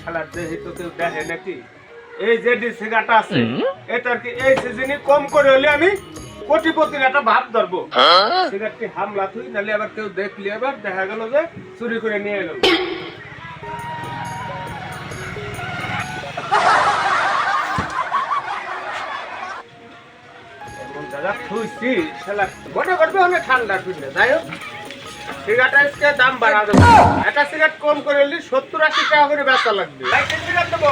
শালা দেহি তো কেউ দেখে নাকি? এই যে ডি সিগারেট আছে কি এই সিজনে কম করে হলে আমি কোটিপতির একটা ভাব ধরবো? সিগারেটটি হামলা তুই? নাহলে আবার কেউ দেখলি আবার দেখা গেল যে চুরি করে নিয়ে গেল এমন জায়গা থুইছি শালা করবে অনেক ঠান্ডা যাই হোক। সিগারেট আজকে দাম বাড়া দেবো। একটা সিগারেট কম করে নিলি সত্তর আশি টাকা করে বেচা লাগবে। সিগারেট দেবো?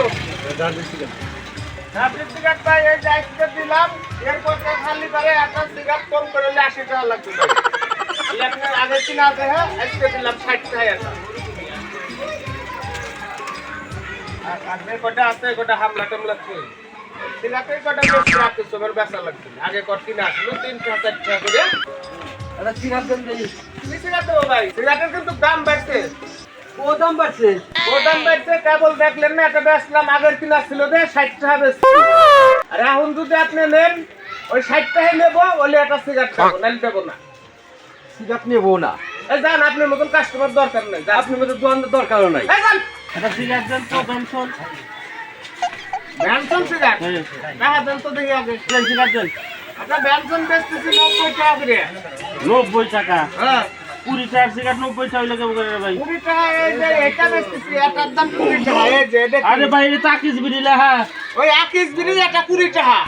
হাফিজ সিগারেট। ভাই এই যে দিলাম এরপর তো খালি করে একটা সিগারেট কম করে নিলে আশি টাকা লাগবে। তাহলে আপনার আগে কিনা আছে হ্যাঁ? আজকে দিলাম ষাট টাকা একটা। আর আগে কটা আছে কটা হামলা টামলা খেয়ে সিগারেটের কটা বেশি রাখতে সবার বেচা লাগবে আগে কট কিনা আসলো তিন চার চার টাকা করে। একটা সিগারেট দেন দেখি কি দেবো ভাই সিগারেটের কিন্তু দাম বাড়ছে। ও দাম বাড়ছে? ও দাম বাড়ছে কেবল দেখলেন না এটা বেচলাম আগের কিনা ছিল যে ষাট টাকা বেচছি। আর এখন যদি আপনি নেন ওই ষাট টাকা নেব ওলে একটা সিগারেট খাব নাহলে দেবো না। সিগারেট নেব না। যান আপনার মতন কাস্টমার দরকার নেই। আপনার দোকানদার দরকারও নাই। এই একটা সিগারেট দেন তো পেনশন ব্যানসন সিগারেট দেন তো দেখি আগে। সিগারেট দেন। নব্বই টাকা হ্যাঁ। কুড়ি টাকার সিগারেট নব্বই টাকা করে ভাই? কুড়ি টাকা এটা বেচতেছি এটার দাম কুড়ি টাকা এই যে আরে ভাই এটা তাকিস বিড়ি লেহা। ওই আকিস বিড়ি এটা কুড়ি টাকা।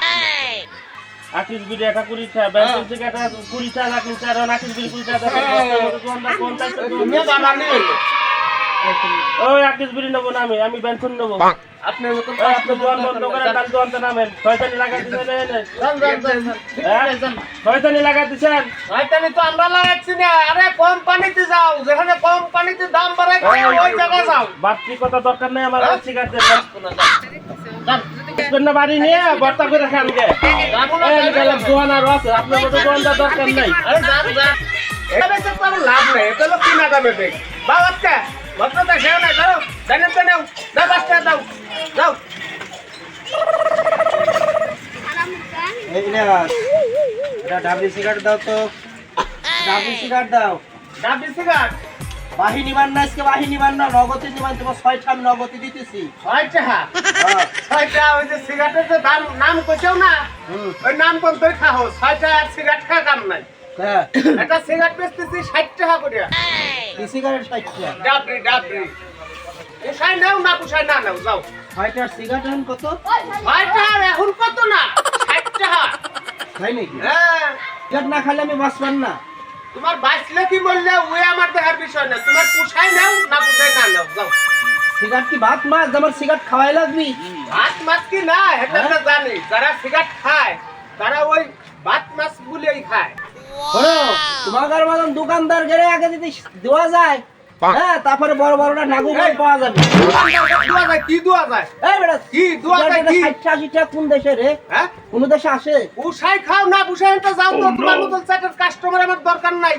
আকিস বিড়ি এটা কুড়ি টাকা। বেনশন সিগারেট কুড়ি টাকা আকিস টাকা আকিস বিড়ি কুড়ি টাকা। দোকানদার কোন তুমি বানানি হলো ওই আকিস বিড়ি নেব না আমি আমি নেব। আপনার আপনি দোকান বন্ধ করে কাল দোকানটা নামেন। শয়তানি লাগাই দিচ্ছেন। হ্যাঁ? শয়তানি লাগাই দিচ্ছেন শয়তানি তো আমরা লাগাচ্ছি না। আরে কম পানিতে যাও। যেখানে কম পানিতে দাম বাড়ায় ওই জায়গায় যাও। বাড়তি কথা দরকার নেই আমার শিকার সিগারেট দেন না বাড়ি নিয়ে বর্তা করে খান গে। যাব না, এই, যাব না। গেলাম দোকান আর আছে আপনার মতো দোকানদার দরকার নাই। লাভ নেই এটা হলো কিনা দামে বেগ। বাবা ভদ্রতা খেয়ে না যাও জানেন তো নাও। দাও দাও দাও ডাবলি সিগারেট দাও তো। ডাবলি সিগারেট দাও। ডাবি সিগারেট? বাহি নিবান না আজকে বাহি নিবান না নগদে নিবান তোমার ছয়টা আমি নগদে দিতেছি। ছয় টাকা হ্যাঁ। ছয় টাকা ওই যে সিগারেটের যে দাম নাম করছেও না। ওই নাম পর্যন্তই খাও ছয় টাকা আর সিগারেট খাওয়া দাম নাই। হ্যাঁ। একটা সিগারেট বেচতেছি ষাট টাকা করে। সিগারেট ষাটটা ডাবরি ডাবরি। পুষাই নাও না পুষাই না নাও যাও। ছয়টার সিগারেট এখন কত? ছয় টাকা এখন কত না? ষাট টাকা। তাই নাকি? হ্যাঁ। না খাইলে আমি বাঁচবেন না। তোমার বাঁচলে কি বললে? ওই আমার দেখার বিষয় না। তোমার পুষাই নাও না পুষাই না নাও। যাও। সিগারেট কি ভাত মাছ? আমার সিগারেট খাওয়াই লাগবি। ভাত মাছ কি না? এটা তো জানি। যারা সিগারেট খায় তারা ওই ভাত মাছ গুলোই খায়। শোনো তোমার মতন দোকানদার গেলে আগে যদি দেওয়া যায় হ্যাঁ তারপরে বড় বড়টা নাগু পাওয়া যাবে। দোয়া যায় কি দোয়া যায় এই বেটা কি দোয়া যায় কি? ষাটটা আশিটা কোন দেশে রে? হ্যাঁ? কোন দেশে আসে? খাও না তো যাও তো তোমার মতন চাটের কাস্টমার আমার দরকার নাই।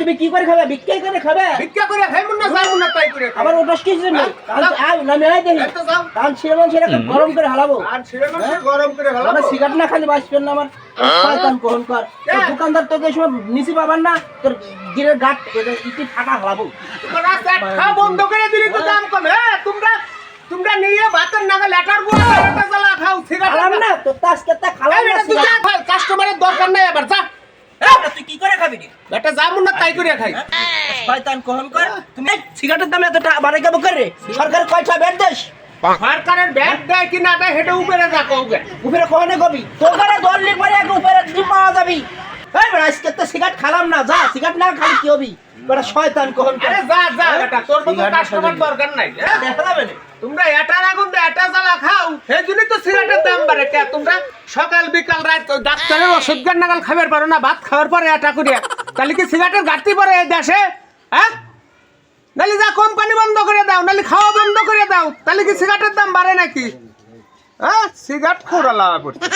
তুমি কি করে খাবে? বিক্রি করে খাবে? ভিক্ষা করে খাইব না যাব না তাই করে। আবার ওটা কি জন্য? দেখি। তো যাও। কাল ছিঁড়ে গরম করে হালাবো। আর ছেড়ে মাংস হ্যাঁ? গরম করে আমার সিগারেট না খালি বাঁচবেন না আমার। শয়তান গ্রহণ কর। হ্যাঁ। দোকানদার তোকে নিচি পাবার না তোর গিরের গাট ইটি ফাটা বন্ধ করে। দিলি তো দাম কমে। হ্যাঁ তোমরা তোমরা নিয়ে ভাতের লেটারগুলো জ্বালা খাও সিগারেট খালাম না তো আজকে তা খালাম না সিগারেট। কাস্টমারের দরকার নাই আবার যা। তুই কি করে খাবি রে? বেটা যাব না তাই করে খাই। শয়তান গ্রহণ কর। তুমি সিগারেটের দাম এত টাকা বাড়াই কেমন করে সরকার কয়টা বেড দেশ? সরকারের ব্যাগ দেয় কি না দেয় সেটা উপরে যা কৌগে উপরে কোনে কবি? তোকারে পরে এক উপরে ডিম পাওয়া যাবি। এই আজকে তো সিগারেট খালাম না যা সিগারেট না খালি কি হবি? শয়তান আরে যা যা বেটা তোর মতো কাস্টমার দরকার নাই হ্যাঁ? দেখা যাবে না। তোমরা এটার আগুন এটা জ্বালা খাও সেই জন্যই তো সিগারেটের দাম বাড়ে। কে তোমরা সকাল বিকাল রাত ডাক্তারের ওষুধ গান নাগাল খাবার পারো না ভাত খাওয়ার পরে এটা করিয়া। তাহলে কি সিগারেটের ঘাটতি পরে এই দেশে? হ্যাঁ? কোম্পানি বন্ধ করে দাও, নাহলে খাওয়া বন্ধ করে দাও, তাহলে কি সিগারেটের দাম বাড়ে নাকি? হ্যাঁ সিগারেট খোরালা করছে।